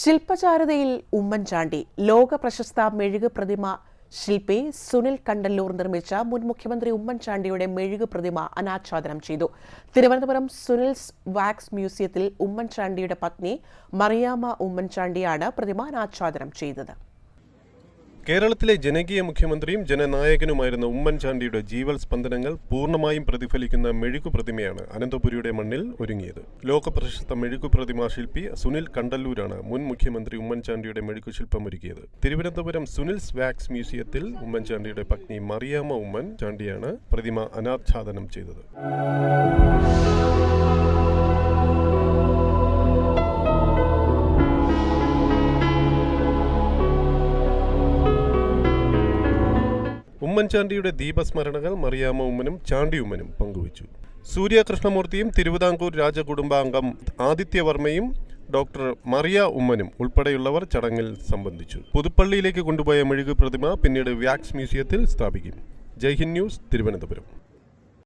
ശില്പചാരുതയിൽ ഉമ്മൻചാണ്ടി ലോക പ്രശസ്ത മെഴുക് പ്രതിമ ശില്പി സുനിൽ കണ്ടല്ലൂർ നിർമ്മിച്ച മുൻ മുഖ്യമന്ത്രി ഉമ്മൻചാണ്ടിയുടെ മെഴുക് പ്രതിമ അനാച്ഛാദനം ചെയ്തു. തിരുവനന്തപുരം സുനിൽസ് വാക്സ് മ്യൂസിയത്തിൽ ഉമ്മൻചാണ്ടിയുടെ പത്നി മറിയാമ്മ ഉമ്മൻചാണ്ടിയാണ് പ്രതിമ അനാച്ഛാദനം ചെയ്തത്. കേരളത്തിലെ ജനകീയ മുഖ്യമന്ത്രിയും ജനനായകനുമായിരുന്ന ഉമ്മൻചാണ്ടിയുടെ ജീവൽ സ്പന്ദനങ്ങൾ പൂർണമായും പ്രതിഫലിക്കുന്ന മെഴുകു പ്രതിമയാണ് അനന്തപുരിയുടെ മണ്ണിൽ ഒരുങ്ങിയത്. ലോകപ്രശസ്ത മെഴുകു പ്രതിമാ ശില്പി സുനിൽ കണ്ടല്ലൂരാണ് മുൻ മുഖ്യമന്ത്രി ഉമ്മൻചാണ്ടിയുടെ മെഴുകു ശില്പം ഒരുക്കിയത്. തിരുവനന്തപുരം സുനിൽ സ്വാക്സ് മ്യൂസിയത്തിൽ ഉമ്മൻചാണ്ടിയുടെ പത്നി മറിയാമ്മ ഉമ്മൻ ചാണ്ടിയാണ് പ്രതിമ അനാച്ഛാദനം ചെയ്തത്. ഉമ്മൻചാണ്ടിയുടെ ദീപസ്മരണകൾ മറിയാമ്മ ഉമ്മനും ചാണ്ടി ഉമ്മനും പങ്കുവച്ചു. സൂര്യ കൃഷ്ണമൂർത്തിയും തിരുവിതാംകൂർ രാജകുടുംബാംഗം ആദിത്യവർമ്മയും ഡോക്ടർ മറിയ ഉമ്മനും ഉൾപ്പെടെയുള്ളവർ ചടങ്ങിൽ സംബന്ധിച്ചു. പുതുപ്പള്ളിയിലേക്ക് കൊണ്ടുപോയ മെഴുകു പ്രതിമ പിന്നീട് വാക്സ് മ്യൂസിയത്തിൽ സ്ഥാപിക്കും. ജയ്ഹിന്ദ് ന്യൂസ് തിരുവനന്തപുരം.